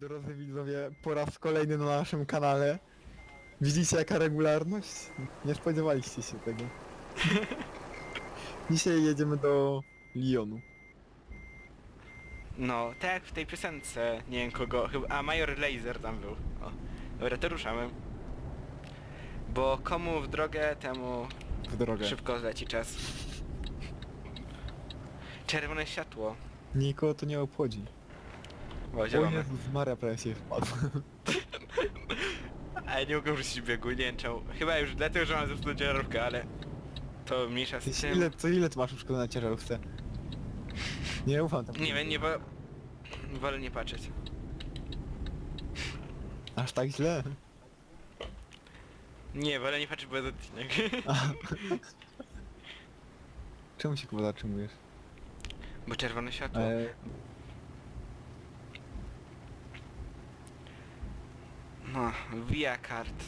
Drodzy widzowie, po raz kolejny na naszym kanale. Widzicie jaka regularność? Nie spodziewaliście się tego. Dzisiaj jedziemy do Lyonu. No, tak jak w tej piosence, nie wiem kogo, chyba, a Major Laser tam był. O, dobra, to ruszamy. Bo komu w drogę, temu W drogę. szybko zleci czas. Czerwone światło. Nikogo to nie obchodzi. O, O. Jezus Maria, prawie się wpadł. Ale nie mogę wrócić biegu, nie wiem czemu. Chyba już dlatego, że mam zepsutą ciężarówkę, ale... To mniejsza z tym. ile, co ile ty masz szkoły na ciężarówce? Nie ufam tam. Nie wiem, nie wo... Wolę nie patrzeć. Aż tak źle? Nie, wolę nie patrzeć, bo jest odcinek. Czemu się kurwa zatrzymujesz? Bo czerwone światło. E, No, via kart.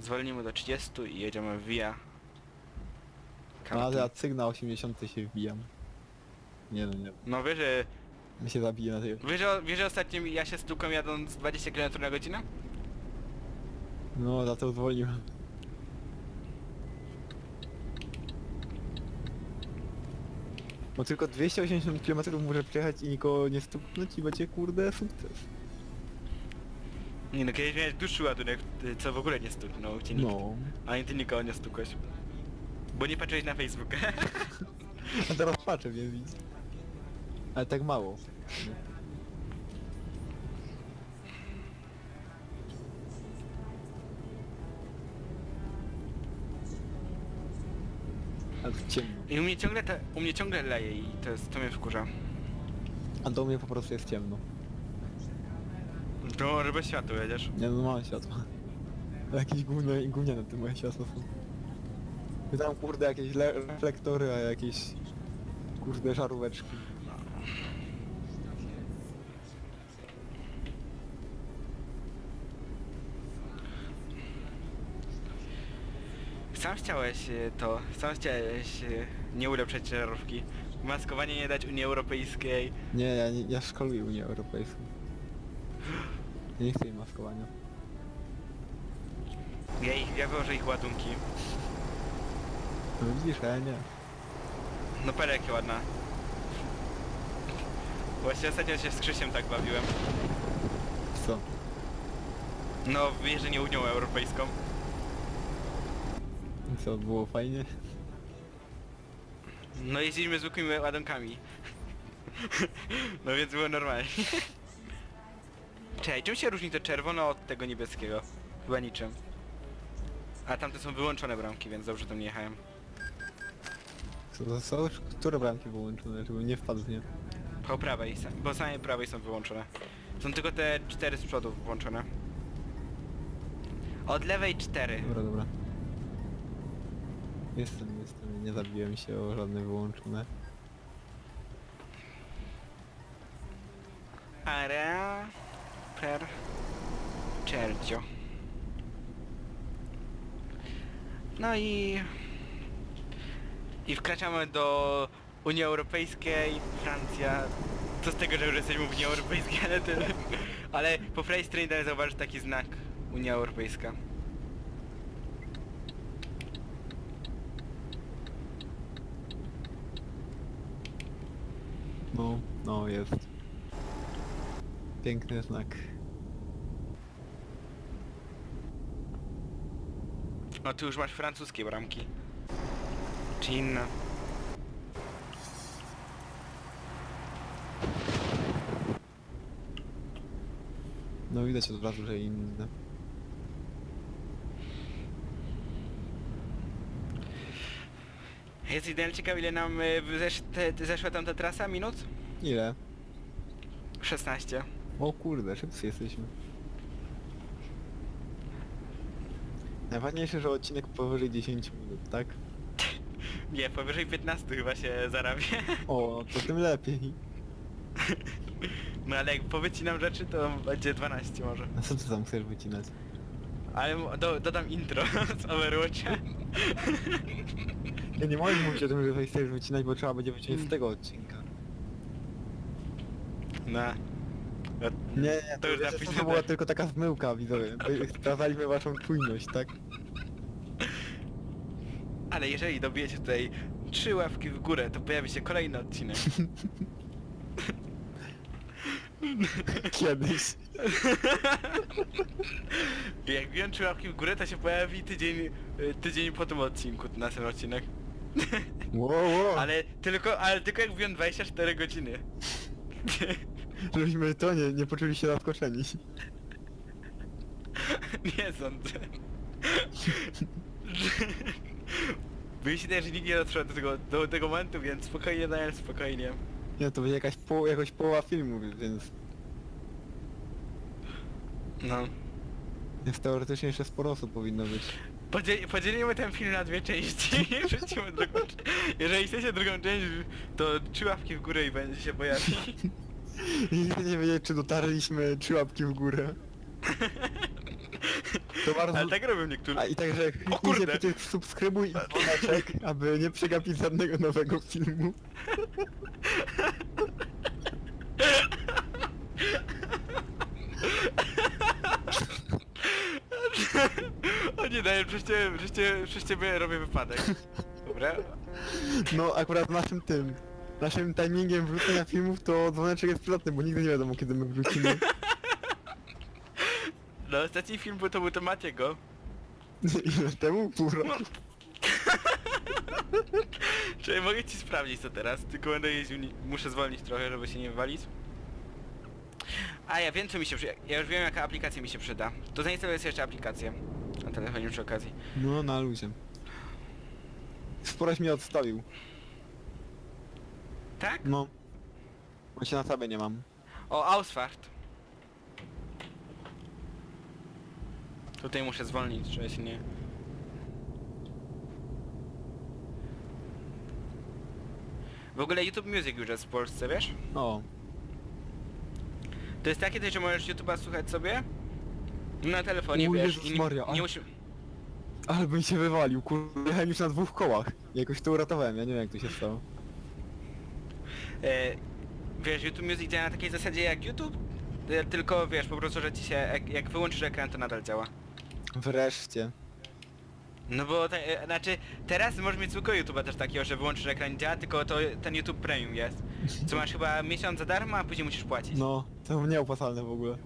Zwolnimy do 30 i jedziemy via no, ale ja sygnał 80 się wbijam. Nie no nie. No wiesz, że, My się zabije na tej... wiesz, że, wiesz, że ostatnio ja się stukłem jadąc 20 km na godzinę? No, za to zwolniłem. Bo tylko 280 km może przejechać i nikogo nie stuknąć i będzie kurde sukces. Nie no, kiedyś miałeś dłuższy ładunek, co w ogóle nie stuknął cię nikt. No. Ani ty nikogo nie stukłeś. Bo nie patrzyłeś na Facebooka. A teraz patrzę, wiem widz. Ale tak mało. Ale ciemno. I u mnie ciągle te, u mnie ciągle leje i to jest, to mnie wkurza. A do mnie po prostu jest ciemno. To może bez światła jedziesz. Nie no mam światła. Jakieś gówno, gówniane te moje światła są. I Tam kurde jakieś le- reflektory, a jakieś kurde żaróweczki. Sam chciałeś e, to, sam chciałeś e, nie ulepszać ciężarówki. Maskowanie nie dać Unii Europejskiej. Nie, ja, nie, ja szkaluję Unię Europejską. Ja nie chcę jej maskowania. Ja, ich, ja wyłożę ich ładunki. No widzisz, a ja nie. No parę jakie ładna. Właśnie ostatnio się z Krzysiem tak bawiłem. Co? No w jeżdżenie Unią Europejską. Co, było fajnie? No jeździliśmy zwykłymi ładunkami. no więc było normalnie. Czekaj, czym się różni to czerwono od tego niebieskiego? Chyba niczym. A tamte są wyłączone bramki, więc dobrze tam nie jechałem. Co to są? Które bramki wyłączone, żeby nie wpadł w nie? Po prawej, sa- po samej prawej są wyłączone. Są tylko te cztery z przodu włączone. Od lewej cztery. Dobra, dobra. Jestem, jestem, nie zabiłem się o żadne wyłączone. Area per Cercio. No i... I wkraczamy do Unii Europejskiej, Francja. Co z tego, że już jesteśmy w Unii Europejskiej, ale tyle. Ale po prawej stronie zauważysz taki znak Unia Europejska. No, jest. Piękny znak. No tu już masz francuskie bramki. Czy inne. No widać od razu, że inne. Jest idealnie ciekaw ile nam y, zesz te, te zeszła tam ta trasa minut? Ile? 16. O kurde, szybcy jesteśmy. Najważniejsze, że odcinek powyżej 10 minut, tak? Nie, powyżej 15 chyba się zarabia. O, to tym lepiej. No ale jak powycinam rzeczy, to będzie 12 może. A co ty tam chcesz wycinać? Ale do, dodam intro z Overwatcha. Ja nie mogę mówić o tym, że chcesz wycinać, bo trzeba będzie wyciąć z tego odcinka. Na. Nie, nie, to, To już napisz, to, była tylko taka zmyłka, widzowie. By- Sprawdzaliśmy waszą czujność, tak? Ale jeżeli dobijecie tutaj trzy ławki w górę, to pojawi się kolejny odcinek. Kiedyś. Jak wbiłem trzy łapki w górę, to się pojawi tydzień, y, tydzień po tym odcinku, na ten odcinek. Wow, wow. Ale tylko, ale tylko jak wbiłem 24 godziny. Żebyśmy to nie, nie poczuli się zaskoczeni. Nie sądzę. Myślę, że nikt nie dotrwał do tego, do tego momentu, więc spokojnie, Daniel, spokojnie. Nie, to będzie jakaś po, jakoś połowa filmu, więc... No. Więc teoretycznie jeszcze sporo osób powinno być. Podziel, podzielimy ten film na dwie części i wrzucimy drugą część. Jeżeli chcecie drugą część, to trzy łapki w górę i będzie się pojawi. I nie wiedzieć, czy dotarliśmy trzy łapki w górę. To bardzo... Ale tak robią niektórzy. A i także kurde! kliknijcie subskrybuj i dzwoneczek, aby nie przegapić żadnego nowego filmu. O nie, Daniel, przez ciebie, przez ciebie, przez ciebie robię wypadek. Dobra? No akurat naszym tym, naszym timingiem wrzucenia filmów to dzwoneczek jest przydatny, bo nigdy nie wiadomo kiedy my wrócimy. No ostatni film był to był to Matiego. Ile temu? Pół roku. Czyli mogę ci sprawdzić to teraz, tylko będę jeździł, ni- muszę zwolnić trochę, żeby się nie wywalić. A ja wiem co mi się przyda. Ja już wiem jaka aplikacja mi się przyda. To zainstaluję sobie jeszcze aplikację. Na telefonie przy okazji. No na luzie. Sporoś mnie odstawił. Tak? No. Bo się na tabie nie mam. O, Ausfahrt. Tutaj muszę zwolnić, żeby się nie... W ogóle YouTube Music już jest w Polsce, wiesz? O. To jest takie że możesz YouTube'a słuchać sobie na telefonie, O wiesz, Jezus i nie, Maria, nie ale- musi... Ale bym się wywalił, kurde, jechałem już na dwóch kołach. Jakoś to uratowałem, ja nie wiem jak to się stało. E, wiesz, YouTube Music działa na takiej zasadzie jak YouTube, e, tylko wiesz, po prostu, że ci się, jak, jak wyłączysz ekran, to nadal działa. Wreszcie. No bo, te, e, znaczy, teraz możesz mieć zwykłego YouTube'a też takiego, że wyłączysz ekran i działa, tylko to ten YouTube Premium jest. Co masz chyba miesiąc za darmo, a później musisz płacić. No, to nieopłacalne w ogóle.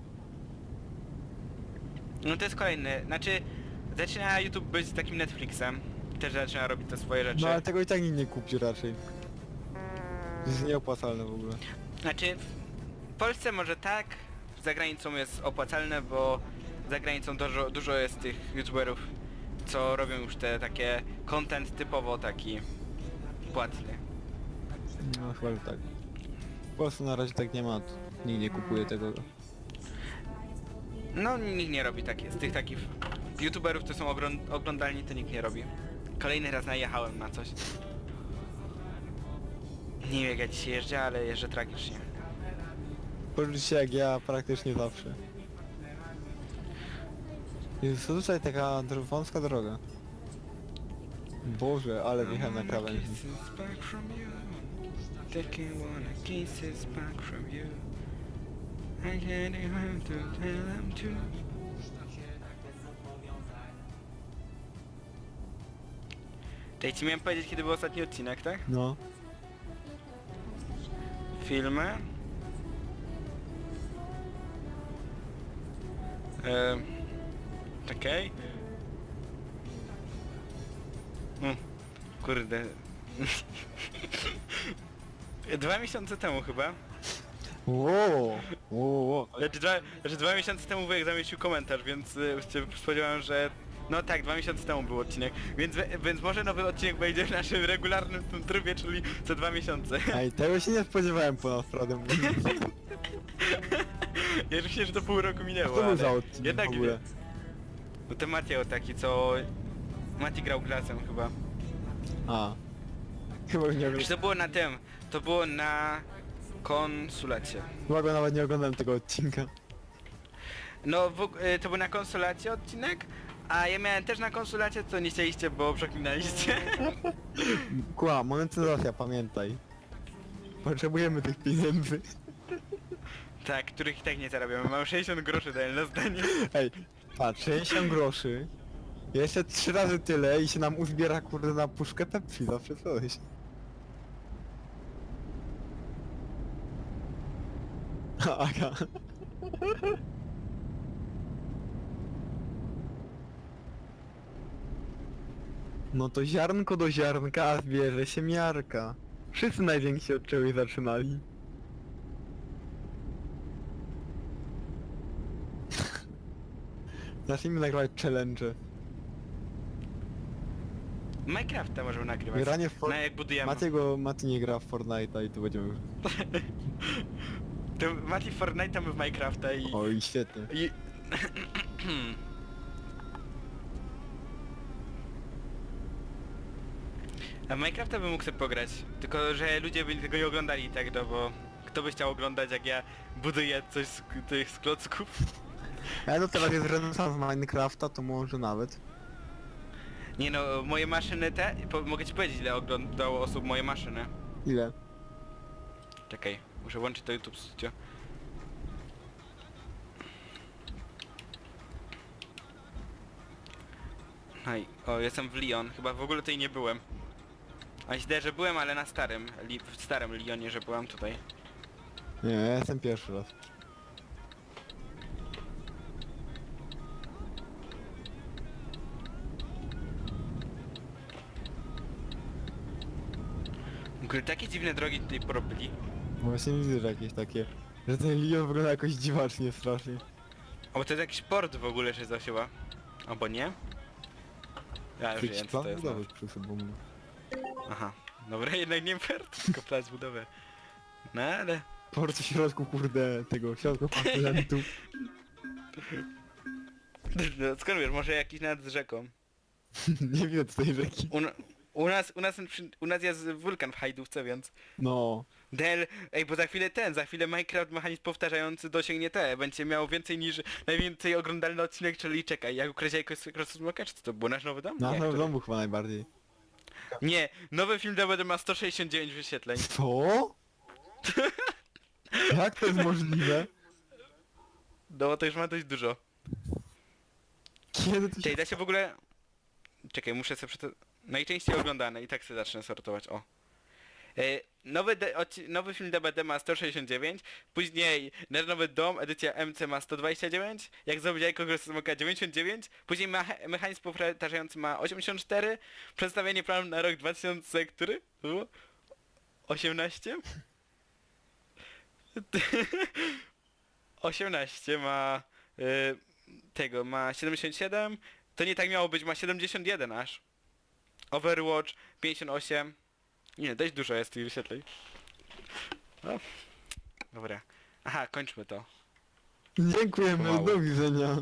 No to jest kolejny, znaczy, zaczyna YouTube być takim Netflixem. Też zaczyna robić te swoje rzeczy. No ale tego i tak nikt nie kupi raczej. To jest nieopłacalne w ogóle. Znaczy, w Polsce może tak, za granicą jest opłacalne, bo za granicą dużo, dużo jest tych youtuberów, co robią już te takie content typowo taki płatny. No chyba że tak. W Polsce na razie tak nie ma, nikt nie kupuje tego. No nikt nie robi takie, z tych takich youtuberów, co są ogron- oglądalni, to nikt nie robi. Kolejny raz najechałem na coś. Nie wiem jak ja dzisiaj jeżdżę, ale jeżdżę tragicznie. Poczuć się jak ja praktycznie zawsze. Jest tutaj taka dro- wąska droga. Boże, ale wjechałem na krawędź. Taking one kisses back from you. I can't even to tell them to. Cześć, ci miałem powiedzieć kiedy był ostatni odcinek, tak? No. Filmy. Ehm. Czekaj. Mm, kurde. Dwa miesiące temu chyba. Wow, wow, wow. Znaczy dwa, znaczy dwa miesiące temu wujek zamieścił komentarz, więc y, się spodziewałem, że... No tak, dwa miesiące temu był odcinek, więc, więc może nowy odcinek wejdzie w naszym regularnym tym trybie, czyli co dwa miesiące. Ej, tego się nie spodziewałem po mówiąc. Ja już myślę, że to pół roku minęło, Co to był ale za odcinek jednak w ogóle? nie. No to Mateo taki, co... Mati grał gracem chyba. A. Chyba nie Już oglądałem. to było na tym, to było na konsulacie. Chyba go nawet nie oglądałem tego odcinka. No w, og- y, to był na konsulacie odcinek, a ja miałem też na konsulacie, co nie chcieliście, bo przeklinaliście. Kła, monetyzacja, pamiętaj. Potrzebujemy tych pieniędzy. Tak, których i tak nie zarabiamy. Mam 60 groszy daję na zdanie. Ej, patrz, 60 groszy. Jeszcze trzy razy tyle i się nam uzbiera kurde na puszkę Pepsi, zawsze coś. Aga. No to ziarnko do ziarnka, a zbierze się miarka. Wszyscy najwięksi od czegoś zaczynali. Zacznijmy nagrywać challenge. Minecrafta możemy nagrywać. Granie w For... No jak budujemy. Macie go, Mati nie gra w Fortnite'a i tu będziemy... To Mati w Fortnite'a, my w Minecrafta i... Oj, świetnie. i... A w Minecrafta bym mógł sobie pograć, tylko że ludzie by tego nie oglądali tak, no bo kto by chciał oglądać jak ja buduję coś z tych z klocków? Ale no teraz jest renesans Minecrafta, to może nawet. Nie no, moje maszyny te, po, mogę ci powiedzieć ile oglądało osób moje maszyny. Ile? Czekaj, muszę włączyć to YouTube Studio. Hej, o jestem w Lyon, chyba w ogóle tutaj nie byłem. A źle, że byłem, ale na starym, li, w starym Lyonie, że byłem tutaj. Nie, ja jestem pierwszy raz. Ogóle takie dziwne drogi tutaj porobili. Właśnie widzę, że jakieś takie... Że ten Lyon wygląda jakoś dziwacznie strasznie. O, bo to jest jakiś port w ogóle, że zasiła. Albo nie? Ja już Jakiś wiem co plan to jest. budowy przy sobą. Aha. Dobra, jednak nie port, tylko plac budowy. No ale... Port w środku, kurde, tego, w środku kontynentu. No, skąd wiesz, może jakiś nad rzeką. nie widać tej rzeki. U, u nas, u nas, u nas jest wulkan w Hajdówce, więc... No. Del, ej, bo za chwilę ten, za chwilę Minecraft mechanizm powtarzający dosięgnie te, będzie miał więcej niż najwięcej oglądalny odcinek, czyli czekaj, jak z Krasnodmoka, czy co to był nasz nowy dom? Na Nie, naszym który? domu chyba najbardziej. Nie, nowy film DVD ma 169 wyświetleń. Co? Jak to jest możliwe? No to już ma dość dużo. Kiedy to się... Da się w ogóle... Czekaj, muszę sobie przeto... Najczęściej oglądane i tak sobie zacznę sortować, o. E, nowy, de, nowy film DBD ma 169, później Nasz Nowy Dom, edycja MC ma 129, Jak zrobić jajko Smoka 99, później mecha- Mechanizm powtarzający ma 84, Przedstawienie planu na rok 2000, który? Było? 18? 18 ma... y, tego, ma 77, to nie tak miało być, ma 71 aż. Overwatch 58. Nie, dość dużo jest tych wyświetleń. No. Dobra. Aha, kończmy to. Dziękujemy, Pomału. do widzenia.